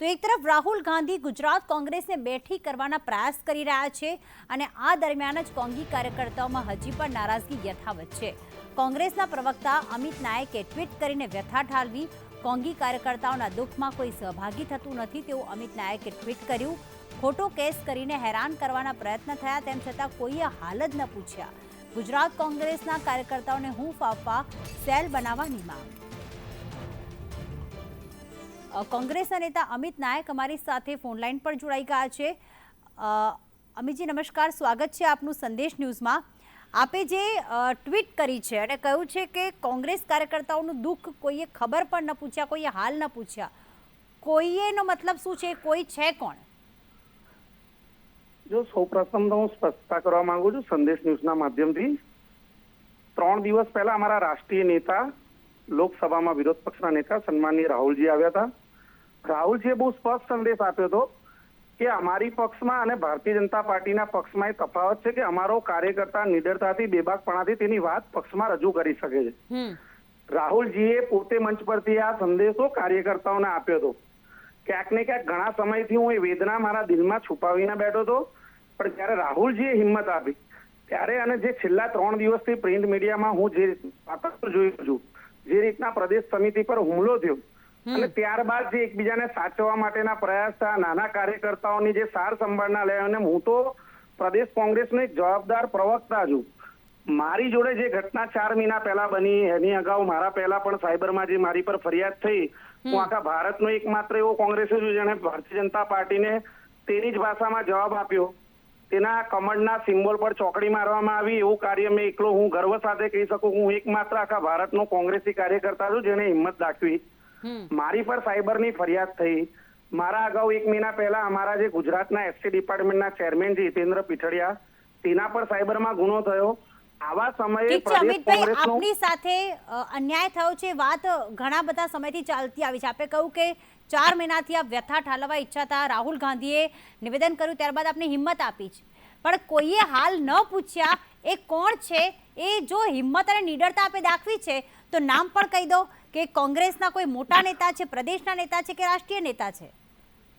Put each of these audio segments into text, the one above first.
તો એક તરફ રાહુલ ગાંધી ગુજરાત કોંગ્રેસને બેઠી કરવાના પ્રયાસ કરી રહ્યા છે અને આ દરમિયાન જ કોંગી કાર્યકર્તાઓમાં હજી પણ નારાજગી યથાવત છે. કોંગ્રેસના પ્રવક્તા અમિત નાયકે ટ્વીટ કરીને વ્યથા ઠાલવી, કોંગી કાર્યકર્તાઓના દુઃખમાં કોઈ સહભાગી થતું નથી તેવું અમિત નાયકે ટ્વીટ કર્યું. ખોટો કેસ કરીને હેરાન કરવાના પ્રયત્ન થયા તેમ છતાં કોઈએ હાલ જ ન પૂછ્યા. ગુજરાત કોંગ્રેસના કાર્યકર્તાઓને હૂંફ આપવા સેલ બનાવવાની માંગ. કોંગ્રેસના નેતા અમિત નાયક અમારી સાથે ફોનલાઈન પર જોડાઈ ગયા છે. અમિતજી, નમસ્કાર. સ્વાગત છે આપનું સંદેશ ન્યૂઝમાં. આપે જે ટ્વીટ કરી છે અને કહ્યું છે કે કોંગ્રેસ કાર્યકર્તાઓનું દુઃખ કોઈએ ખબર પણ ન પૂછ્યા, કોઈએ હાલ ન પૂછ્યા. કોઈએનો મતલબ શું છે? કોઈ છે કોણ? જો સૌ પ્રથમ તો હું સ્પષ્ટતા કરવા માંગુ છું સંદેશ ન્યૂઝના માધ્યમથી. ત્રણ દિવસ પહેલા અમારા રાષ્ટ્રીય નેતા, લોકસભામાં વિરોધ પક્ષના નેતા સન્માનીય રાહુલજી આવ્યા હતા. રાહુલજીએ બહુ સ્પષ્ટ સંદેશ આપ્યો હતો કે અમારી પક્ષમાં અને ભારતીય જનતા પાર્ટીના પક્ષમાં એ તફાવત છે કે અમારો કાર્યકર્તા નિડરતાથી બેબાકપણાથી તેની વાત પક્ષમાં રજૂ કરી શકે છે. રાહુલજીએ પોતે મંચ પરથી આ સંદેશો કાર્યકર્તાઓને આપ્યો હતો. ક્યાંક ને ક્યાંક ઘણા સમયથી હું એ વેદના મારા દિલમાં છુપાવીને બેઠો હતો પણ જ્યારે રાહુલજીએ હિંમત આપી ત્યારે અને જે છેલ્લા ત્રણ દિવસથી પ્રિન્ટ મીડિયામાં હું જે વાતો જોયું છું જે રીતના પ્રદેશ સમિતિ પર હુમલો થયો અને ત્યારબાદ જે એકબીજાને સાચવવા માટેના પ્રયાસ થયા નાના કાર્યકર્તાઓની જે સાર સંભાળના લે અને હું તો પ્રદેશ કોંગ્રેસનો એક જવાબદાર પ્રવક્તા છું. મારી જોડે જે ઘટના ચાર મહિના પહેલા બની એની અગાઉ મારા પહેલા પણ સાયબરમાં જે મારી પર ફરિયાદ થઈ હું આખા ભારતનો એકમાત્ર એવો કોંગ્રેસ છું જેને ભારતીય જનતા પાર્ટીને તેની જ ભાષામાં જવાબ આપ્યો. તેના કમળના સિમ્બોલ પર ચોકડી મારવામાં આવી એવું કાર્ય મેં એકલો હું ગર્વ સાથે કહી શકું હું એકમાત્ર આખા ભારતનો કોંગ્રેસી કાર્યકર્તા છું જેને હિંમત દાખવી. મારી પર સાયબરની ફરિયાદ થઈ. મારા અગાઉ એક મહિના પહેલા અમારા જે ગુજરાતના એસટી ડિપાર્ટમેન્ટના ચેરમેન હિતેન્દ્ર પીઠડિયા તેના પર સાયબરમાં ગુનો થયો. આવા સમયે પ્રદેશ કોંગ્રેસનો આપની સાથે અન્યાય થયો છે. વાત ઘણા બધા સમયથી ચાલતી આવી છે. આપે કહ્યું કે ચાર મહિનાથી આપ વ્યથા ઠાલવવા ઈચ્છા હતા. રાહુલ ગાંધીએ નિવેદન કર્યું ત્યારબાદ આપને હિંમત આપી છે. પણ કોઈએ હાલ ન પૂછ્યા એ કોણ છે એ જો હિંમત અને નિડરતા આપે દાખવી છે તો નામ પણ કહી દો કે કોંગ્રેસના કોઈ મોટા નેતા છે પ્રદેશના નેતા છે કે રાષ્ટ્રીય નેતા છે?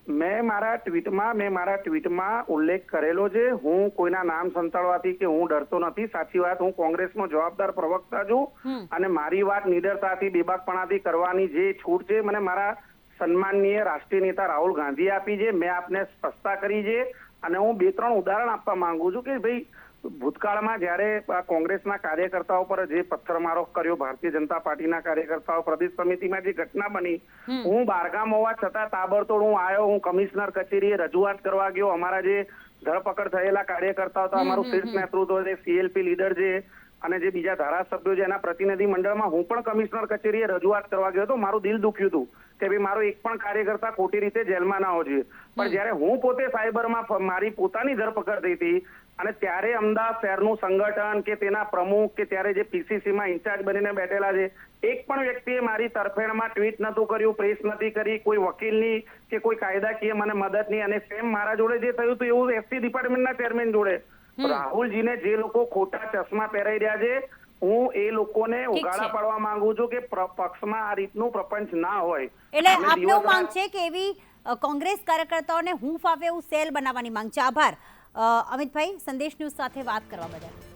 મેં મારા ટ્વીટમાં મેં મારા ટ્વીટમાં ઉલ્લેખ કરેલો છે હું કોઈના નામ સંતાડવાથી કે હું ડરતો નથી. સાચી વાત હું કોંગ્રેસનો જવાબદાર પ્રવક્તા છું અને મારી વાત નિડરતાથી બેબાકપણાથી કરવાની જે છૂટ છે મને મારા સન્માનનીય રાષ્ટ્રીય નેતા રાહુલ ગાંધી આપી છે. મેં આપને સ્પષ્ટતા કરી છે અને હું બે ત્રણ ઉદાહરણ આપવા માંગુ છું કે ભાઈ ભૂતકાળમાં જ્યારે કોંગ્રેસના કાર્યકર્તાઓ પર જે પથ્થરમારો કર્યો ભારતીય જનતા પાર્ટીના કાર્યકર્તાઓ પ્રદેશ સમિતિમાં જે ઘટના બની હું બારગામ હોવા છતાં તાબડતોડ હું આવ્યો હું કમિશનર કચેરીએ રજૂઆત કરવા ગયો. અમારા જે ધરપકડ થયેલા કાર્યકર્તાઓ તો અમારું શીર્ષ નેતૃત્વ છે સીએલપી લીડર છે. અને જે બીજા ધારાસભ્યો છે એના પ્રતિનિધિ મંડળમાં હું પણ કમિશનર કચેરીએ રજૂઆત કરવા ગયો હતો. મારું દિલ દુખ્યું હતું કે ભાઈ મારો એક પણ કાર્યકર્તા ખોટી રીતે જેલમાં ના હોવો જોઈએ. પણ જ્યારે હું પોતે સાયબરમાં મારી પોતાની ધરપકડ થઈ હતી અને ત્યારે અમદાવાદ શહેરનું સંગઠન કે તેના પ્રમુખ કે ત્યારે જે પીસીસીમાં ઇન્ચાર્જ બનીને બેઠેલા છે એક પણ વ્યક્તિએ મારી તરફેણમાં ટ્વીટ નહોતું કર્યું પ્રેસ નથી કરી કોઈ વકીલની કે કોઈ કાયદાકીય મને મદદની અને સેમ મારા જોડે જે થયું હતું એવું એસટી ડિપાર્ટમેન્ટના ચેરમેન જોડે રાહુલજીને જે લોકો ખોટા ચશ્મા પહેરાઈ રહ્યા છે હું એ લોકોને. ઉગાડા પાડવા માંગુ છું કે પક્ષમાં આ રીતનું પ્રપંચ ના હોય. એટલે આપનો માંગ છે કે એવી કોંગ્રેસ કાર્યકર્તાઓને હું ફાવે એવું સેલ બનાવવાની માંગ છે? આભાર. અમિતભાઈ સંદેશ ન્યૂઝ સાથે વાત કરવા બદલ.